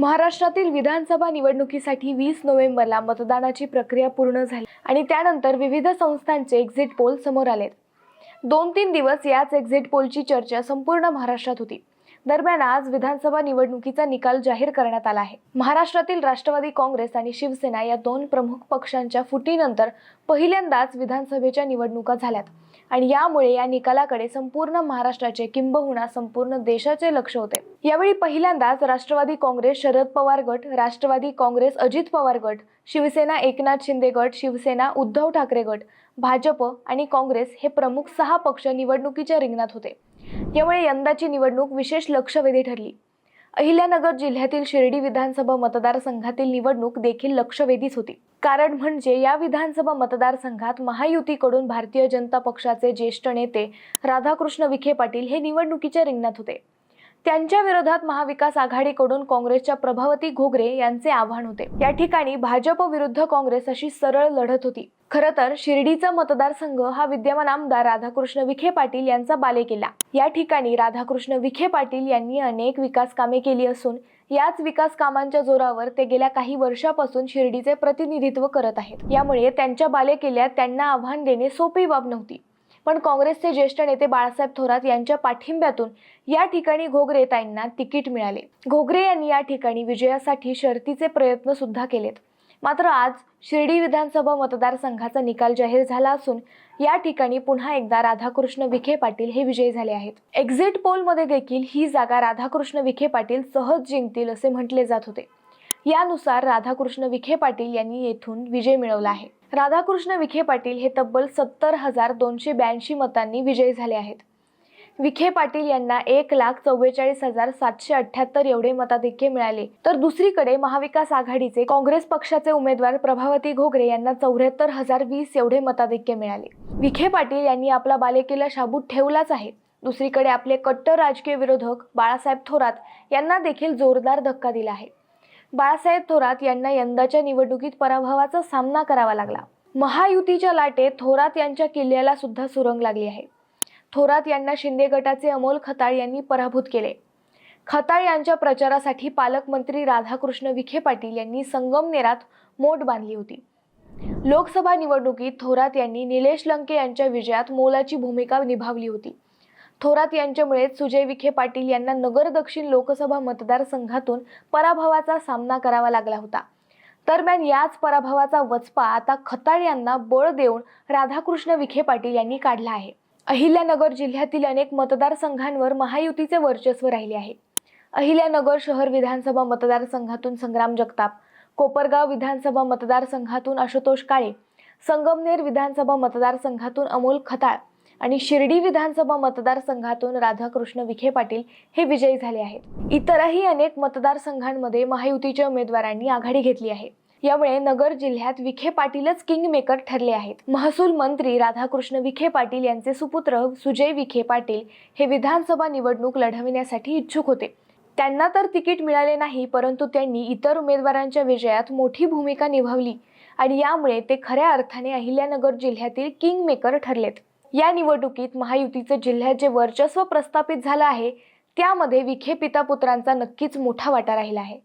महाराष्ट्रातील विधानसभा निवडणुकीसाठी वीस नोव्हेंबरला मतदानाची प्रक्रिया पूर्ण झाली आणि त्यानंतर विविध संस्थांचे एक्झिट पोल समोर आलेत. दोन तीन दिवस याच एक्झिट पोलची चर्चा संपूर्ण महाराष्ट्रात होती. दरम्यान आज विधानसभा निवडणुकीचा निकाल जाहीर करण्यात आला आहे. महाराष्ट्रातील राष्ट्रवादी काँग्रेस आणि शिवसेना या दोन प्रमुख पक्षांच्या फुटीनंतर पहिल्यांदाच विधानसभेच्या निवडणुका झाल्यात आणि यामुळे या निकालाकडे संपूर्ण महाराष्ट्राचे किंबहुना संपूर्ण देशाचे लक्ष होते. यावेळी पहिल्यांदाच राष्ट्रवादी काँग्रेस शरद पवार गट राष्ट्रवादी काँग्रेस अजित पवार गट शिवसेना एकनाथ शिंदे गट शिवसेना उद्धव ठाकरे गट भाजप आणि काँग्रेस हे प्रमुख सहा पक्ष निवडणुकीच्या रिंगणात होते. यामुळे यंदाची निवडणूक विशेष लक्षवेधी ठरली. अहिल्यानगर जिल्ह्यातील शिर्डी विधानसभा मतदारसंघातील निवडणूक देखील लक्षवेधीच होती. कारण म्हणजे या विधानसभा मतदारसंघात महायुतीकडून भारतीय जनता पक्षाचे ज्येष्ठ नेते राधाकृष्ण विखे पाटील हे निवडणुकीच्या रिंगणात होते. त्यांच्या विरोधात महाविकास आघाडीकडून काँग्रेसच्या प्रभावती घोगरे यांचे आव्हान होते. या ठिकाणी भाजप विरुद्ध काँग्रेस अशी सरळ लढत होती. खरं तर शिर्डीचा मतदारसंघ हा विद्यमान आमदार राधाकृष्ण विखे पाटील यांचा बालेकिल्ला या ठिकाणी राधाकृष्ण विखे पाटील यांनी अनेक विकास कामे केली असून याच विकास कामांच्या जोरावर ते गेल्या काही वर्षापासून शिर्डीचे प्रतिनिधित्व करत आहेत. यामुळे त्यांच्या बालेकिल्ल्यात त्यांना आव्हान देणे सोपी बाब नव्हती. पण काँग्रेसचे ज्येष्ठ नेते बाळासाहेब थोरात यांच्या पाठिंब्यातून या ठिकाणी घोगरे ताईंना तिकीट मिळाले. घोगरे यांनी या ठिकाणी विजयासाठी शर्तीचे प्रयत्न सुद्धा केलेत. मात्र आज शिर्डी विधानसभा मतदारसंघाचा निकाल जाहीर झाला असून या ठिकाणी पुन्हा एकदा राधाकृष्ण विखे पाटील हे विजयी झाले आहेत. एक्झिट पोलमध्ये देखील ही जागा राधाकृष्ण विखे पाटील सहज जिंकतील असे म्हटले जात होते. यानुसार राधाकृष्ण विखे पाटील यांनी येथून विजय मिळवला आहे. राधाकृष्ण विखे पाटील हे तब्बल सत्तर हजार दोनशे ब्याऐंशी मतांनी विजयी झाले आहेत. विखे पाटील यांना एक लाख चव्वेचाळीस हजार सातशे अठ्ठ्याहत्तर एवढे मताधिक्य मिळाले. तर दुसरीकडे महाविकास आघाडीचे काँग्रेस पक्षाचे उमेदवार प्रभावती घोगरे यांना चौऱ्याहत्तर हजार वीस एवढे मताधिक्य मिळाले. विखे पाटील यांनी आपला बालेकिल्ला शाबूत ठेवलाच आहे. दुसरीकडे आपले कट्टर राजकीय विरोधक बाळासाहेब थोरात यांना देखील जोरदार धक्का दिला आहे. बाळासाहेब थोरात यांना यंदाच्या निवडणुकीत पराभवाचा सामना करावा लागला. महायुतीच्या लाटेत थोरात यांच्या किल्ल्याला सुद्धा सुरंग लागली आहे. थोरात यांना शिंदे गटाचे अमोल खताळ यांनी पराभूत केले. खताळ यांच्या प्रचारासाठी पालकमंत्री राधाकृष्ण विखे पाटील यांनी संगमनेरात मोठ बांधली होती. लोकसभा निवडणुकीत थोरात यांनी निलेश लंके यांच्या विजयात मोलाची भूमिका निभावली होती. थोरात यांच्यामुळेच सुजय विखे पाटील यांना नगर दक्षिण लोकसभा मतदारसंघातून पराभवाचा सामना करावा लागला होता. दरम्यान याच पराभवाचा वचपा आता खताळ यांना बळ देऊन राधाकृष्ण विखे पाटील यांनी काढला आहे. अहिल्यानगर जिल्ह्यातील अनेक मतदारसंघांवर महायुतीचे वर्चस्व राहिले आहे. अहिल्यानगर शहर विधानसभा मतदारसंघातून संग्राम जगताप कोपरगाव विधानसभा मतदारसंघातून आशुतोष काळे संगमनेर विधानसभा मतदारसंघातून अमोल खताळ आणि शिर्डी विधानसभा मतदारसंघातून राधाकृष्ण विखे पाटील हे विजयी झाले आहेत. इतरही अनेक मतदारसंघांमध्ये महायुतीच्या उमेदवारांनी आघाडी घेतली आहे. यामुळे नगर जिल्ह्यात विखे पाटीलच किंग मेकर ठरले आहेत. महसूल मंत्री राधाकृष्ण विखे पाटील यांचे सुपुत्र सुजय विखे पाटील हे विधानसभा निवडणूक लढविण्यासाठी इच्छुक होते. त्यांना तर तिकीट मिळाले नाही परंतु त्यांनी इतर उमेदवारांच्या विजयात मोठी भूमिका निभावली आणि यामुळे ते खऱ्या अर्थाने अहिल्यानगर जिल्ह्यातील किंग मेकर ठरलेत. या निवडणुकीत महायुतीचे जिल्ह्यात जे वर्चस्व प्रस्थापित झालं आहे त्यामध्ये विखे पिता पुत्रांचा नक्कीच मोठा वाटा राहिला आहे.